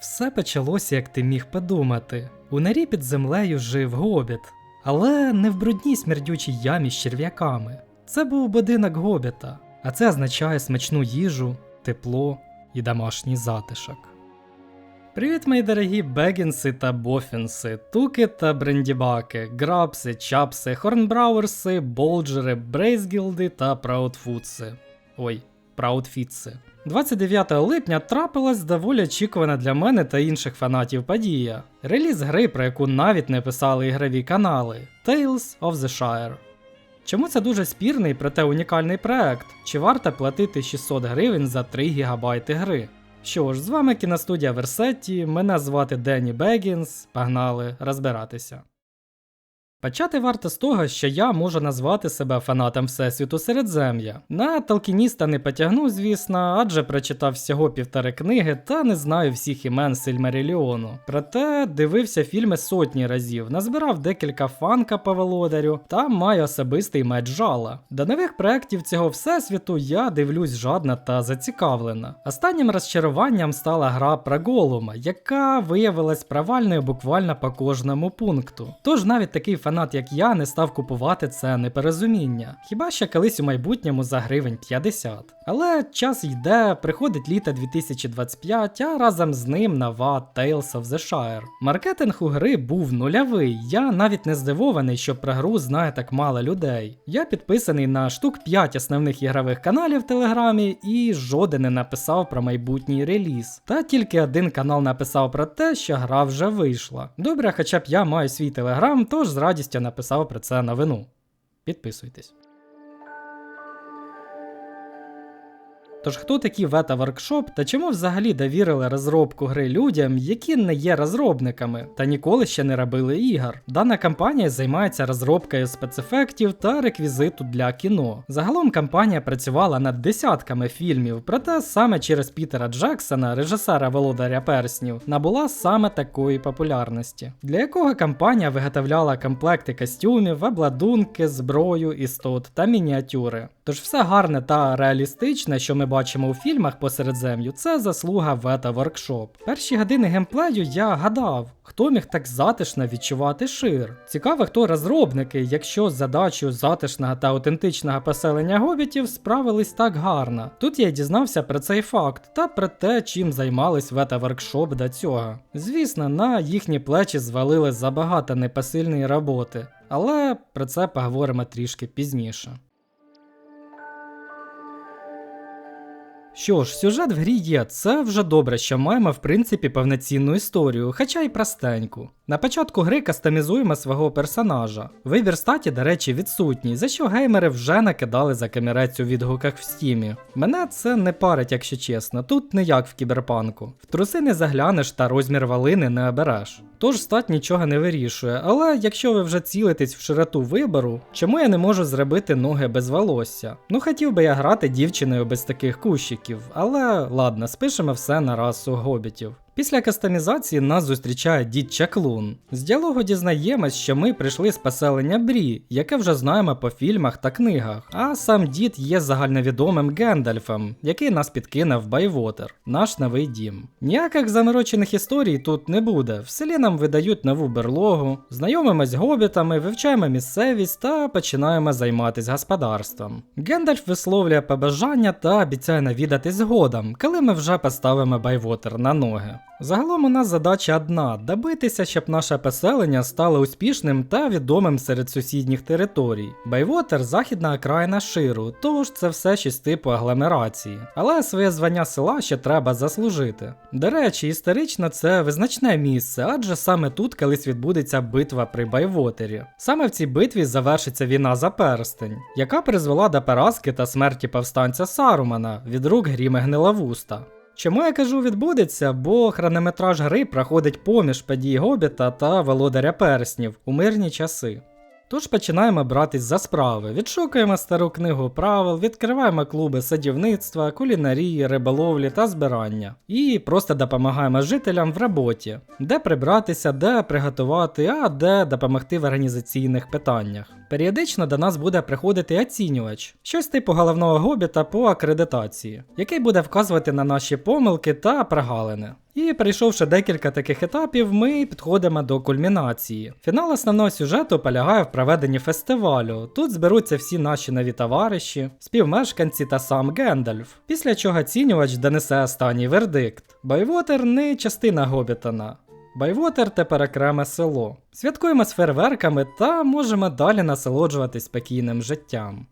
Все почалося, як ти міг подумати. У норі під землею жив гобіт, але не в брудній смердючій ямі з черв'яками. Це був будинок гобіта, а це означає смачну їжу, тепло і домашній затишок. Привіт, мої дорогі бегінси та бофінси, туки та брендібаки, грабси, чапси, хорнбрауерси, болджери, брейзгілди та праудфудси. Ой, праудфітси. 29 липня трапилась доволі очікувана для мене та інших фанатів подія. Реліз гри, про яку навіть не писали ігрові канали Tales of the Shire. Чому це дуже спірний, проте унікальний проект? Чи варто платити 600 гривень за 3 ГБ гри? Що ж, з вами кіностудія Версетті, мене звати Денні Бегінс, погнали розбиратися. Почати варто з того, що я можу назвати себе фанатом Всесвіту Середзем'я. На Толкініста не потягну, звісно, адже прочитав всього півтори книги та не знаю всіх імен Сильмаріліону. Проте дивився фільми сотні разів, назбирав декілька фанка по володарю та маю особистий меч жала. До нових проєктів цього всесвіту я дивлюсь жадна та зацікавлена. Останнім розчаруванням стала гра про Голума, яка виявилась провальною буквально по кожному пункту. Тож навіть такий фанат, як я, не став купувати це непорозуміння. Хіба що колись у майбутньому за гривень 50. Але час йде, приходить літо 2025, а разом з ним нова Tales of the Shire. Маркетинг у гри був нульовий. Я навіть не здивований, що про гру знає так мало людей. Я підписаний на штук 5 основних ігрових каналів в Телеграмі і жоден не написав про майбутній реліз. Та тільки один канал написав про те, що гра вже вийшла. Добре, хоча б я маю свій телеграм, тож з написав про це новину. Підписуйтесь. Тож хто такі Вета Workshop та чому взагалі довірили розробку гри людям, які не є розробниками та ніколи ще не робили ігор? Дана компанія займається розробкою спецефектів та реквізиту для кіно. Загалом компанія працювала над десятками фільмів, проте саме через Пітера Джексона, режисера Володаря Перснів, набула саме такої популярності, для якого компанія виготовляла комплекти костюмів, обладунки, зброю, істот та мініатюри. Тож все гарне та реалістичне, що ми бачимо у фільмах по Середзем'ю, це заслуга Вета Workshop. Перші години геймплею я гадав, хто міг так затишно відчувати шир. Цікаво, хто розробники, якщо з задачею затишного та аутентичного поселення гобітів справились так гарно. Тут я дізнався про цей факт та про те, чим займались Вета Workshop до цього. Звісно, на їхні плечі звалили забагато непосильної роботи, але про це поговоримо трішки пізніше. Що ж, сюжет в грі є, це вже добре, що маємо в принципі повноцінну історію, хоча й простеньку. На початку гри кастомізуємо свого персонажа. Вибір статі, до речі, відсутній, за що геймери вже накидали за камірець у відгуках в стімі. Мене це не парить, якщо чесно, тут не як в кіберпанку. В труси не заглянеш та розмір валини не обереш. Тож стать нічого не вирішує, але якщо ви вже цілитесь в широту вибору, чому я не можу зробити ноги без волосся? Ну хотів би я грати дівчиною без таких кущиків, але ладно, спишемо все на расу гобітів. Після кастомізації нас зустрічає дід Чаклун. З діалогу дізнаємось, що ми прийшли з поселення Брі, яке вже знаємо по фільмах та книгах. А сам дід є загальновідомим Гендальфом, який нас підкинув Байвотер, наш новий дім. Ніяких заморочених історій тут не буде. В селі нам видають нову берлогу, знайомимось гобітами, вивчаємо місцевість та починаємо займатися господарством. Гендальф висловлює побажання та обіцяє навідати згодом, коли ми вже поставимо Байвотер на ноги. Загалом у нас задача одна добитися, щоб наше поселення стало успішним та відомим серед сусідніх територій. Байвотер західна окраїна Ширу, тож це все щось типу агломерації. Але своє звання села ще треба заслужити. До речі, історично це визначне місце, адже саме тут колись відбудеться битва при Байвотері. Саме в цій битві завершиться війна за перстень, яка призвела до поразки та смерті повстанця Сарумана від рук Гріми Гнилавуста. Чому я кажу відбудеться? Бо хронометраж гри проходить поміж подій Гобіта та Володаря Перснів у мирні часи. Тож починаємо братись за справи, відшукуємо стару книгу правил, відкриваємо клуби садівництва, кулінарії, риболовлі та збирання. І просто допомагаємо жителям в роботі, де прибратися, де приготувати, а де допомогти в організаційних питаннях. Періодично до нас буде приходити оцінювач, щось типу головного гобіта по акредитації, який буде вказувати на наші помилки та прогалини. І прийшовши декілька таких етапів, ми підходимо до кульмінації. Фінал основного сюжету полягає в проведенні фестивалю. Тут зберуться всі наші нові товариші, співмешканці та сам Гендальф. Після чого оцінювач донесе останній вердикт. Байвотер не частина Гобітана. Байвотер тепер окреме село. Святкуємо з фейерверками та можемо далі насолоджуватись спокійним життям.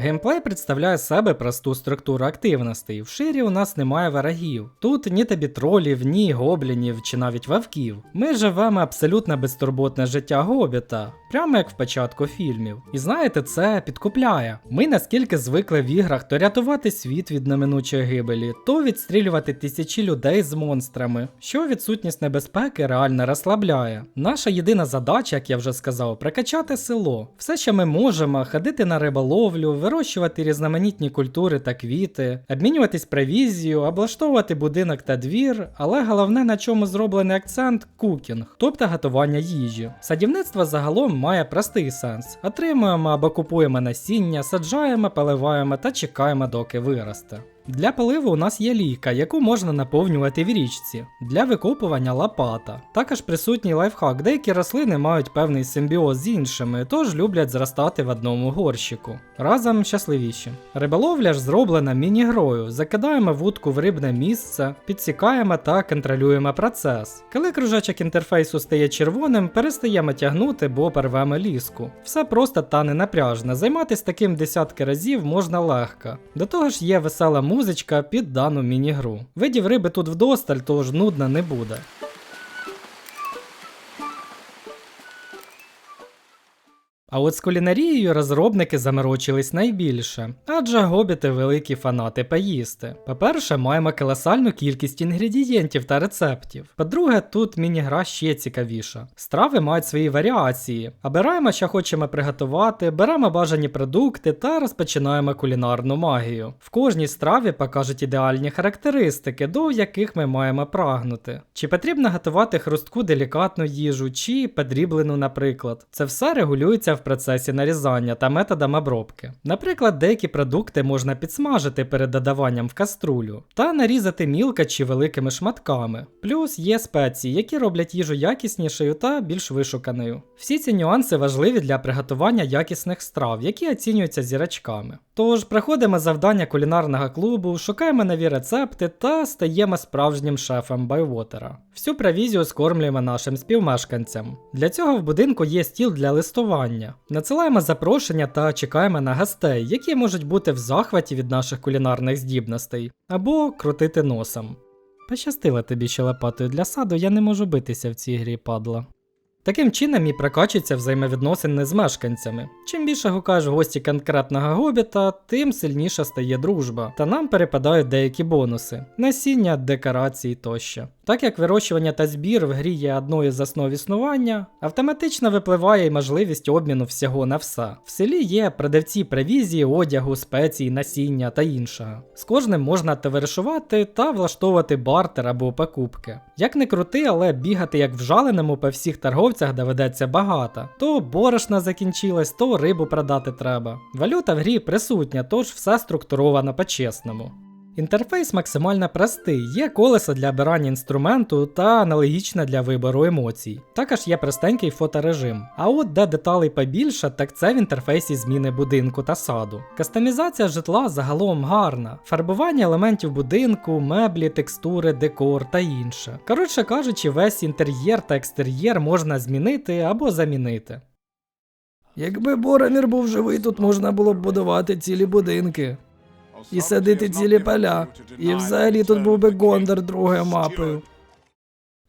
Геймплей представляє себе просту структуру активностей. В ширі у нас немає ворогів. Тут ні тобі тролів, ні гоблінів чи навіть вовків. Ми живемо абсолютно безтурботне життя гобіта, прямо як в початку фільмів. І знаєте, це підкупляє. Ми наскільки звикли в іграх то рятувати світ від неминучої гибелі, то відстрілювати тисячі людей з монстрами, що відсутність небезпеки реально розслабляє. Наша єдина задача, як я вже сказав, прокачати село. Все, що ми можемо, ходити на риболовлю, вирощувати різноманітні культури та квіти, обмінюватись провізією, облаштовувати будинок та двір, але головне на чому зроблений акцент кукінг, тобто готування їжі. Садівництво загалом має простий сенс: отримуємо або купуємо насіння, саджаємо, поливаємо та чекаємо, доки виросте. Для поливу у нас є лійка, яку можна наповнювати в річці. Для викопування лопата. Також присутній лайфхак. Деякі рослини мають певний симбіоз з іншими, тож люблять зростати в одному горщику. Разом щасливіші. Риболовля ж зроблена міні-грою. Закидаємо вудку в рибне місце, підсікаємо та контролюємо процес. Коли кружечок інтерфейсу стає червоним, перестаємо тягнути, бо порвемо ліску. Все просто та ненапряжно. Займатися таким десятки разів можна легко. До того ж є весела музичка під дану міні-гру. Видів риби тут вдосталь, тож нудно не буде. А от з кулінарією розробники заморочились найбільше, адже гобіти великі фанати поїсти. По-перше, маємо колосальну кількість інгредієнтів та рецептів. По-друге, тут міні-гра ще цікавіша. Страви мають свої варіації. Обираємо, що хочемо приготувати, беремо бажані продукти та розпочинаємо кулінарну магію. В кожній страві покажуть ідеальні характеристики, до яких ми маємо прагнути. Чи потрібно готувати хрустку делікатну їжу, чи подріблену, наприклад. Це все регулюється в процесі нарізання та методом обробки. Наприклад, деякі продукти можна підсмажити перед додаванням в каструлю та нарізати мілко чи великими шматками. Плюс є спеції, які роблять їжу якіснішою та більш вишуканою. Всі ці нюанси важливі для приготування якісних страв, які оцінюються зірочками. Тож проходимо завдання кулінарного клубу, шукаємо нові рецепти та стаємо справжнім шефом Байвотера. Всю провізію скормлюємо нашим співмешканцям. Для цього в будинку є стіл для листування. Надсилаємо запрошення та чекаємо на гостей, які можуть бути в захваті від наших кулінарних здібностей, або крутити носом. Пощастило тобі ще лопатою для саду, я не можу битися в цій грі, падла. Таким чином і прокачуються взаємовідносини з мешканцями. Чим більше гукаєш в гості конкретного гобіта, тим сильніша стає дружба, та нам перепадають деякі бонуси: насіння, декорації тощо. Так як вирощування та збір в грі є одною з основ існування, автоматично випливає й можливість обміну всього на все. В селі є продавці провізії, одягу, спецій, насіння та іншого. З кожним можна товаришувати та влаштовувати бартер або покупки. Як не крути, але бігати як вжаленому по всіх торговцях доведеться багато. То борошна закінчилась, то рибу продати треба. Валюта в грі присутня, тож все структуровано по-чесному. Інтерфейс максимально простий, є колесо для обирання інструменту та аналогічне для вибору емоцій. Також є простенький фоторежим. А от де деталей побільше, так це в інтерфейсі зміни будинку та саду. Кастомізація житла загалом гарна, фарбування елементів будинку, меблі, текстури, декор та інше. Коротше кажучи, весь інтер'єр та екстер'єр можна змінити або замінити. Якби Боромір був живий, тут можна було б будувати цілі будинки. І садити цілі поля. І взагалі тут був би Гондор другою мапою.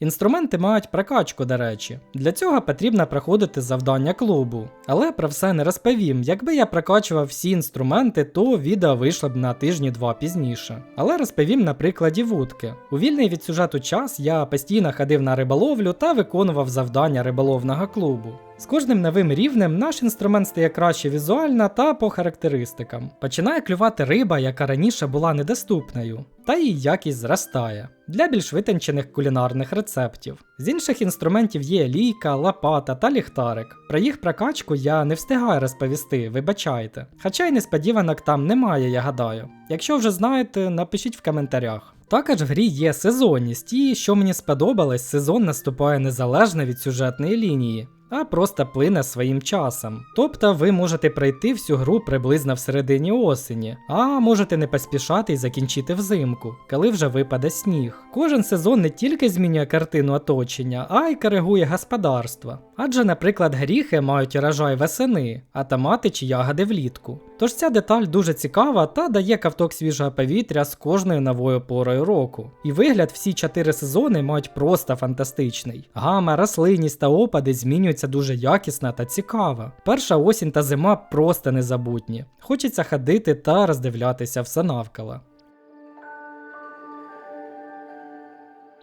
Інструменти мають прокачку, до речі. Для цього потрібно проходити завдання клубу. Але про все не розповім. Якби я прокачував всі інструменти, то відео вийшло б на тижні два пізніше. Але розповім на прикладі вудки. У вільний від сюжету час я постійно ходив на риболовлю та виконував завдання риболовного клубу. З кожним новим рівнем наш інструмент стає краще візуально та по характеристикам. Починає клювати риба, яка раніше була недоступною, та її якість зростає для більш витончених кулінарних рецептів. З інших інструментів є лійка, лопата та ліхтарик. Про їх прокачку я не встигаю розповісти, вибачайте. Хоча й несподіванок там немає, я гадаю. Якщо вже знаєте, напишіть в коментарях. Також в грі є сезонність, і що мені сподобалось, сезон наступає незалежно від сюжетної лінії, а просто плине своїм часом. Тобто ви можете пройти всю гру приблизно в середині осені, а можете не поспішати і закінчити взимку, коли вже випаде сніг. Кожен сезон не тільки змінює картину оточення, а й коригує господарство. Адже, наприклад, гріхи мають урожай весени, а томати чи ягоди влітку. Тож ця деталь дуже цікава та дає ковток свіжого повітря з кожною новою порою року. І вигляд всі чотири сезони мають просто фантастичний. Гама, рослинність та опади змінюються дуже якісно та цікаво. Перша осінь та зима просто незабутні. Хочеться ходити та роздивлятися все навколо.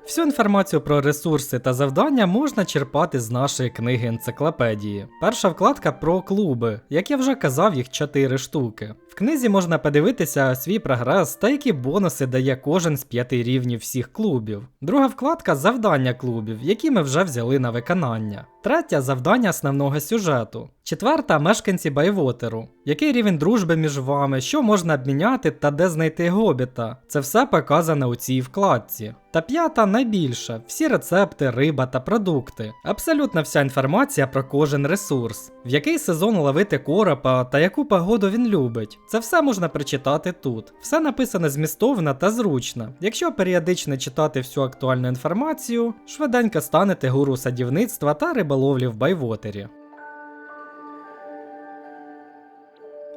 Всю інформацію про ресурси та завдання можна черпати з нашої книги енциклопедії. Перша вкладка про клуби, як я вже казав, їх 4 штуки. В книзі можна подивитися свій прогрес та які бонуси дає кожен з п'яти рівнів всіх клубів. Друга вкладка завдання клубів, які ми вже взяли на виконання. Третя завдання основного сюжету. Четверта мешканці Байвотеру. Який рівень дружби між вами, що можна обміняти та де знайти гобіта. Це все показано у цій вкладці. Та п'ята найбільша, всі рецепти, риба та продукти. Абсолютно вся інформація про кожен ресурс, в який сезон ловити коропа та яку погоду він любить. Це все можна прочитати тут. Все написано змістовно та зручно. Якщо періодично читати всю актуальну інформацію, швиденько станете гуру садівництва та риболовлі в Байвотері.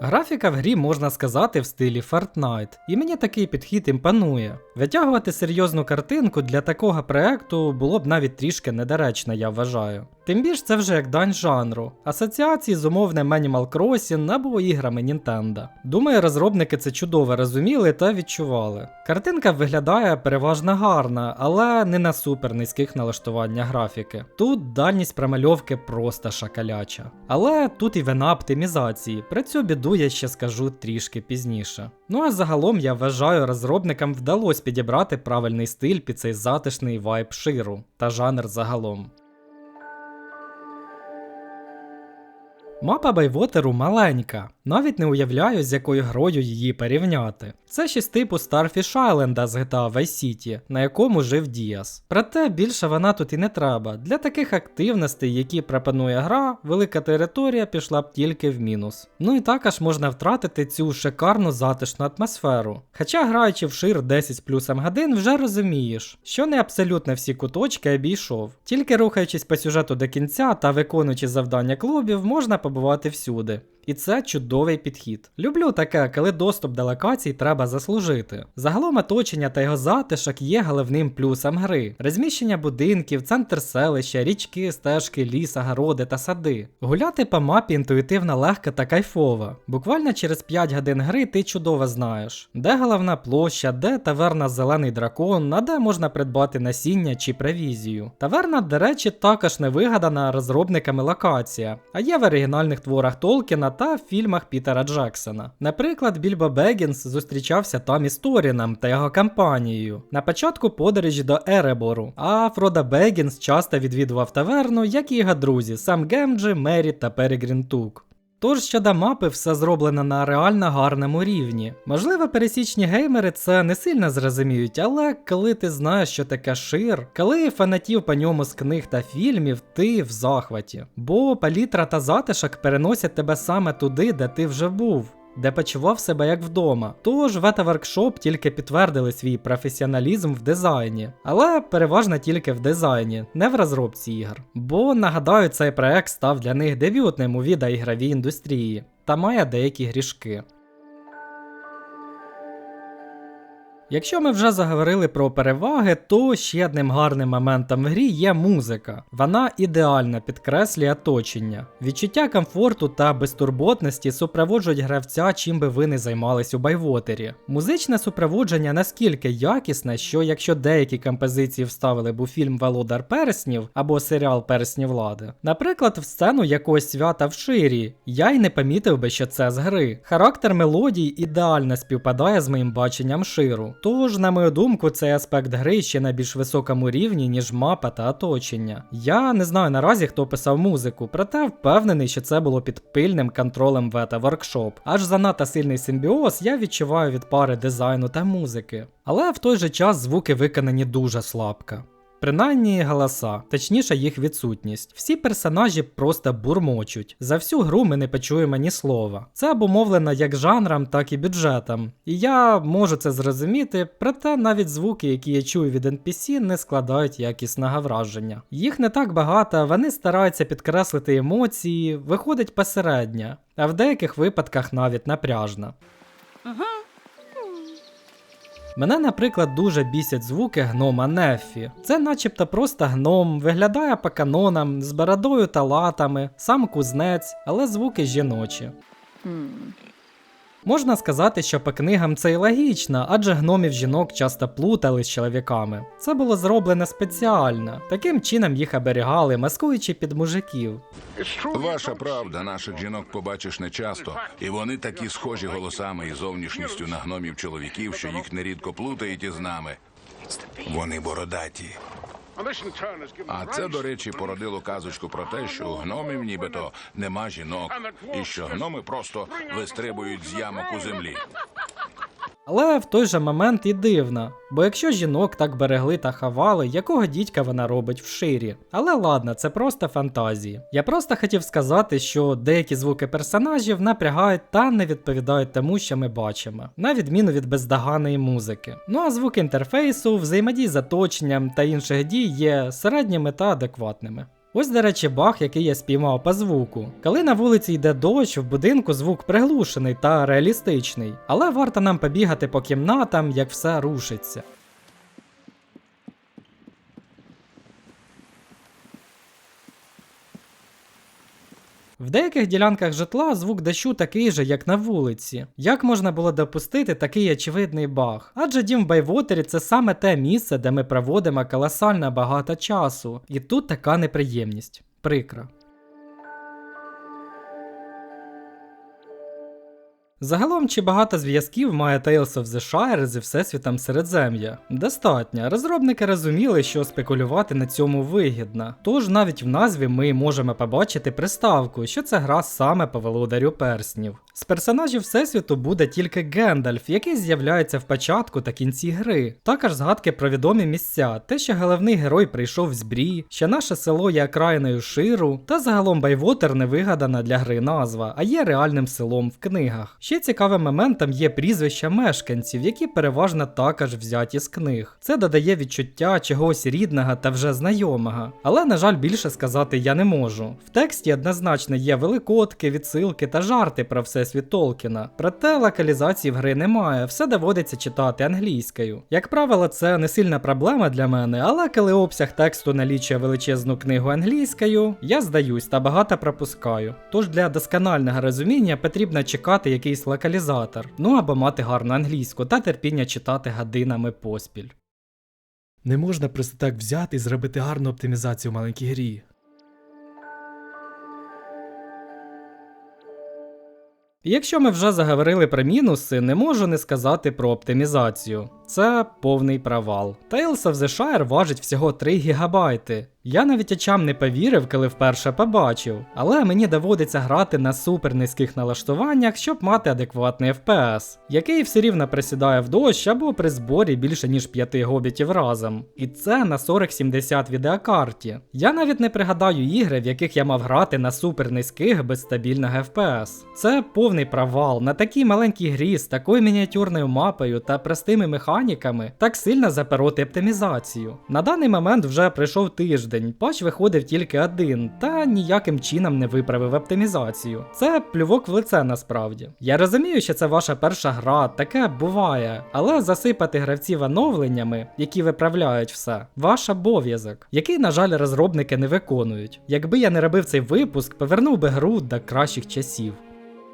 Графіка в грі можна сказати в стилі Fortnite, і мені такий підхід імпонує. Витягувати серйозну картинку для такого проекту було б навіть трішки недоречно, я вважаю. Тим більш це вже як дань жанру, асоціації з умовним Animal Crossing або іграми Nintendo. Думаю, розробники це чудово розуміли та відчували. Картинка виглядає переважно гарна, але не на супер низьких налаштуваннях графіки. Тут дальність промальовки просто шакаляча. Але тут і вина оптимізації. Про цю біду я ще скажу трішки пізніше. Ну а загалом я вважаю, розробникам вдалося підібрати правильний стиль під цей затишний вайб ширу та жанр загалом. Мапа Байвотеру маленька, навіть не уявляю, з якою грою її порівняти. Це щось типу Starfish Island з GTA Vice City, на якому жив Діас. Проте більше вона тут і не треба. Для таких активностей, які пропонує гра, велика територія пішла б тільки в мінус. Ну і також можна втратити цю шикарну затишну атмосферу. Хоча граючи в шир 10 плюсом годин, вже розумієш, що не абсолютно всі куточки обійшов. Тільки рухаючись по сюжету до кінця та виконуючи завдання клубів, можна побувати всюди. І це чудовий підхід. Люблю таке, коли доступ до локацій треба заслужити. Загалом оточення та його затишок є головним плюсом гри. Розміщення будинків, центр селища, річки, стежки, ліс, огороди та сади. Гуляти по мапі інтуїтивно легко та кайфово. Буквально через 5 годин гри ти чудово знаєш, де головна площа, де таверна Зелений дракон, а де можна придбати насіння чи провізію. Таверна, до речі, також не вигадана розробниками локація, а є в оригінальних творах Толкіна та в фільмах Пітера Джексона. Наприклад, Більбо Бегінс зустрічався там із Торіном та його компанією на початку подорожі до Еребору, а Фрода Бегінс часто відвідував таверну, як і його друзі Сам Гемджі, Мері та Перегрін Тук. Тож щодо мапи, все зроблено на реально гарному рівні. Можливо, пересічні геймери це не сильно зрозуміють, але коли ти знаєш, що таке шир, коли фанатів по ньому з книг та фільмів, ти в захваті. Бо палітра та затишок переносять тебе саме туди, де ти вже був. Де почував себе як вдома. Тож Вета Workshop тільки підтвердили свій професіоналізм в дизайні, але переважно тільки в дизайні, не в розробці ігор. Бо нагадаю, цей проект став для них дебютним у відеоігровій індустрії та має деякі грішки. Якщо ми вже заговорили про переваги, то ще одним гарним моментом в грі є музика. Вона ідеально підкреслює оточення. Відчуття комфорту та безтурботності супроводжують гравця, чим би ви не займались у байвотері. Музичне супроводження настільки якісне, що якщо деякі композиції вставили б у фільм Володар Перснів або серіал Персні влади, наприклад, в сцену якогось свята в ширі, я й не помітив би, що це з гри. Характер мелодій ідеально співпадає з моїм баченням ширу. Тож, на мою думку, цей аспект гри ще на більш високому рівні, ніж мапа та оточення. Я не знаю наразі, хто писав музику, проте впевнений, що це було під пильним контролем Вета воркшоп. Аж занадто сильний симбіоз я відчуваю від пари дизайну та музики. Але в той же час звуки виконані дуже слабко. Принаймні голоса, точніше їх відсутність. Всі персонажі просто бурмочуть. За всю гру ми не почуємо ні слова. Це обумовлено як жанром, так і бюджетом. І я можу це зрозуміти, проте навіть звуки, які я чую від NPC, не складають якісного враження. Їх не так багато, вони стараються підкреслити емоції, виходить посередньо, а в деяких випадках навіть напряжно. Мене, наприклад, дуже бісять звуки гнома Неффі. Це начебто просто гном, виглядає по канонам, з бородою та латами, сам кузнець, але звуки жіночі. Можна сказати, що по книгам це і логічно, адже гномів жінок часто плутали з чоловіками. Це було зроблено спеціально. Таким чином їх оберігали, маскуючи під мужиків. Ваша правда, наших жінок побачиш нечасто, і вони такі схожі голосами і зовнішністю на гномів чоловіків, що їх нерідко плутають із нами. Вони бородаті. А це, до речі, породило казочку про те, що у гномів нібито нема жінок, і що гноми просто вистрибують з ямок у землі. Але в той же момент і дивно, бо якщо жінок так берегли та хавали, якого дідька вона робить в ширі? Але ладно, це просто фантазії. Я просто хотів сказати, що деякі звуки персонажів напрягають та не відповідають тому, що ми бачимо, на відміну від бездоганної музики. Ну а звуки інтерфейсу, взаємодії з оточенням та інших дій є середніми та адекватними. Ось, до речі, баг, який я спіймав по звуку. Коли на вулиці йде дощ, в будинку звук приглушений та реалістичний, але варто нам побігати по кімнатам, як все рушиться. В деяких ділянках житла звук дощу такий же, як на вулиці. Як можна було допустити такий очевидний баг? Адже дім в Байвотері це саме те місце, де ми проводимо колосально багато часу. І тут така неприємність. Прикро. Загалом, чи багато зв'язків має Tales of the Shire зі Всесвітом Середзем'я? Достатньо. Розробники розуміли, що спекулювати на цьому вигідно. Тож навіть в назві ми можемо побачити приставку, що це гра саме по володарю перснів. З персонажів Всесвіту буде тільки Гендальф, який з'являється в початку та кінці гри. Також згадки про відомі місця, те, що головний герой прийшов з Брі, що наше село є окраїною Ширу, та загалом Байвотер не вигадана для гри назва, а є реальним селом в книгах. Ще цікавим моментом є прізвища мешканців, які переважно також взяті з книг. Це додає відчуття чогось рідного та вже знайомого. Але, на жаль, більше сказати я не можу. В тексті однозначно є великодки, відсилки та жарти про всесвіт Толкіна. Проте локалізації в гри немає, все доводиться читати англійською. Як правило, це не сильна проблема для мене, але коли обсяг тексту налічує величезну книгу англійською, я здаюсь та багато пропускаю. Тож для досконального розуміння потрібно чекати якийсь локалізатор, ну або мати гарну англійську та терпіння читати годинами поспіль. Не можна просто так взяти і зробити гарну оптимізацію в маленькій грі. Якщо ми вже заговорили про мінуси, не можу не сказати про оптимізацію. Це повний провал. Tales of the Shire важить всього 3 гігабайти. Я навіть очам не повірив, коли вперше побачив, але мені доводиться грати на супер низьких налаштуваннях, щоб мати адекватний FPS, який все рівно присідає в дощ або при зборі більше ніж 5 гобітів разом. І це на 4070 відеокарті. Я навіть не пригадаю ігри, в яких я мав грати на супер низьких без стабільного FPS. Це повний провал на такій маленькій грі з такою мініатюрною мапою та простими механіками так сильно запероти оптимізацію. На даний момент вже пройшов тиждень, патч виходив тільки один, та ніяким чином не виправив оптимізацію. Це плювок в лице насправді. Я розумію, що це ваша перша гра, таке буває, але засипати гравців оновленнями, які виправляють все, ваш обов'язок, який, на жаль, розробники не виконують. Якби я не робив цей випуск, повернув би гру до кращих часів.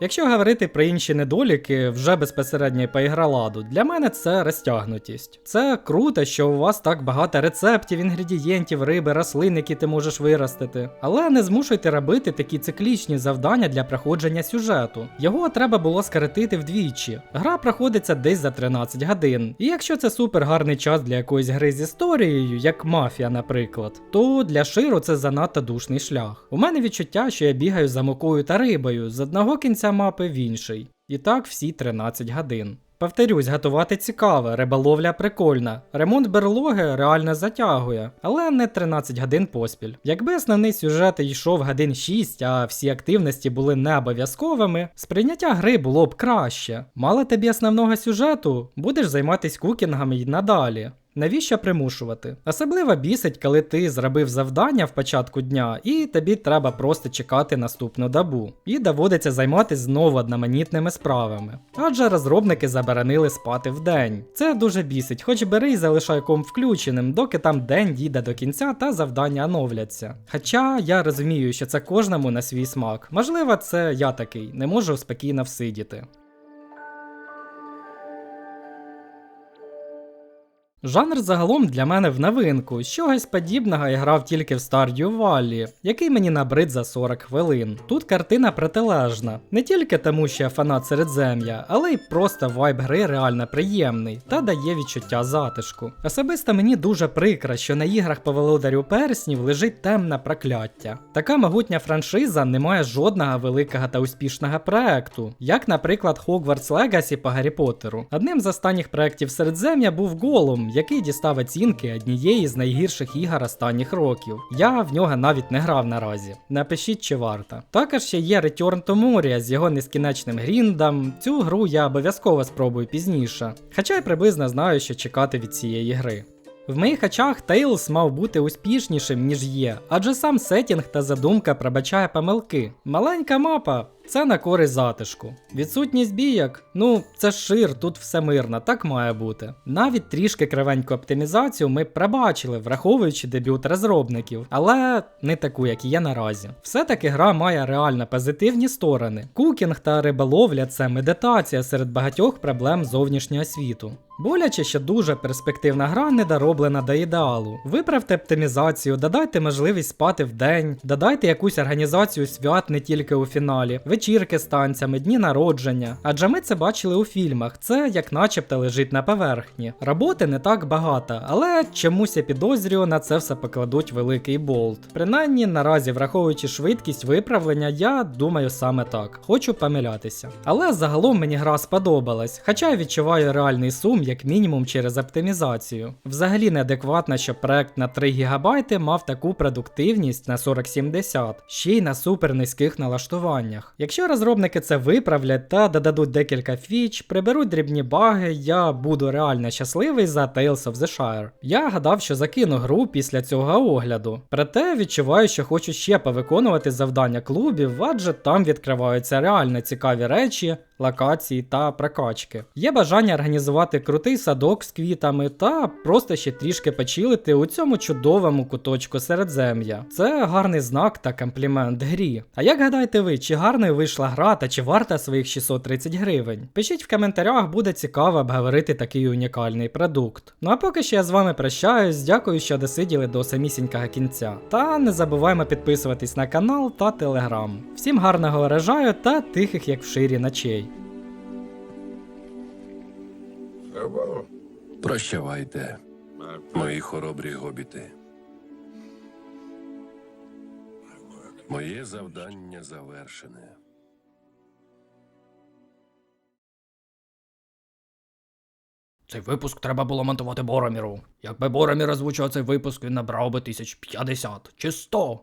Якщо говорити про інші недоліки, вже безпосередньо по ігроладу, для мене це розтягнутість. Це круто, що у вас так багато рецептів, інгредієнтів, риби, рослин, які ти можеш виростити. Але не змушуйте робити такі циклічні завдання для проходження сюжету. Його треба було скоротити вдвічі. Гра проходиться десь за 13 годин. І якщо це супер гарний час для якоїсь гри з історією, як мафія, наприклад, то для ширу це занадто душний шлях. У мене відчуття, що я бігаю за мукою та рибою з одного кінця мапи в інший. І так всі 13 годин. Повторюсь, готувати цікаво, риболовля прикольна. Ремонт берлоги реально затягує, але не 13 годин поспіль. Якби основний сюжет йшов годин 6, а всі активності були не обов'язковими, сприйняття гри було б краще. Мало тобі основного сюжету, будеш займатися кукінгами й надалі. Навіщо примушувати? Особливо бісить, коли ти зробив завдання в початку дня, і тобі треба просто чекати наступну добу. І доводиться займатися знову одноманітними справами. Адже розробники заборонили спати вдень. Це дуже бісить, хоч бери і залишай комп включеним, доки там день дійде до кінця та завдання оновляться. Хоча я розумію, що це кожному на свій смак. Можливо, це я такий, не можу спокійно всидіти. Жанр загалом для мене в новинку. Чогось подібного я грав тільки в Stardew Valley, який мені набрид за 40 хвилин. Тут картина протилежна. Не тільки тому, що я фанат середзем'я, але й просто вайб гри реально приємний та дає відчуття затишку. Особисто мені дуже прикро, що на іграх по володарю перснів лежить темне прокляття. Така могутня франшиза не має жодного великого та успішного проекту, як, наприклад, Hogwarts Legacy по Гаррі Поттеру. Одним з останніх проєктів середзем'я був Голум, який дістав оцінки однієї з найгірших ігор останніх років. Я в нього навіть не грав наразі. Напишіть, чи варто. Також ще є Return to Moria з його нескінченним гріндом. Цю гру я обов'язково спробую пізніше. Хоча й приблизно знаю, що чекати від цієї гри. В моїх очах Tales мав бути успішнішим, ніж є, адже сам сетінг та задумка пробачає помилки. Маленька мапа. Це на користь затишку. Відсутність бійок, ну це шир, тут все мирно, так має бути. Навіть трішки кривеньку оптимізацію ми пробачили, враховуючи дебют розробників, але не таку, як є наразі. Все-таки гра має реально позитивні сторони. Кукінг та риболовля це медитація серед багатьох проблем зовнішнього світу. Боляче, що дуже перспективна гра недороблена до ідеалу. Виправте оптимізацію, додайте можливість спати в день, додайте якусь організацію свят не тільки у фіналі, вечірки з танцями, дні народження. Адже ми це бачили у фільмах, це як начебто лежить на поверхні. Роботи не так багато, але чомусь я підозрюю, на це все покладуть великий болт. Принаймні, наразі, враховуючи швидкість виправлення, я думаю саме так. Хочу помилятися. Але загалом мені гра сподобалась, хоча я відчуваю реальний сум, як мінімум через оптимізацію. Взагалі неадекватно, що проект на 3 ГБ мав таку продуктивність на 4070, ще й на супер низьких налаштуваннях. Якщо розробники це виправлять та додадуть декілька фіч, приберуть дрібні баги, я буду реально щасливий за Tales of the Shire. Я гадав, що закину гру після цього огляду. Проте відчуваю, що хочу ще повиконувати завдання клубів, адже там відкриваються реально цікаві речі, локації та прокачки. Є бажання організувати крутий садок з квітами та просто ще трішки почилити у цьому чудовому куточку середзем'я. Це гарний знак та комплімент грі. А як гадаєте ви, чи гарною вийшла гра та чи варта своїх 630 гривень? Пишіть в коментарях, буде цікаво обговорити такий унікальний продукт. Ну а поки що я з вами прощаюсь, дякую, що досиділи до самісінького кінця. Та не забуваємо підписуватись на канал та телеграм. Всім гарного врожаю та тихих, як в ширі ночей. Прощавайте, мої хоробрі гобіти. Моє завдання завершене. Цей випуск треба було монтувати Бороміру. Якби Боромір озвучував цей випуск, він набрав би тисяч 50 чи 100.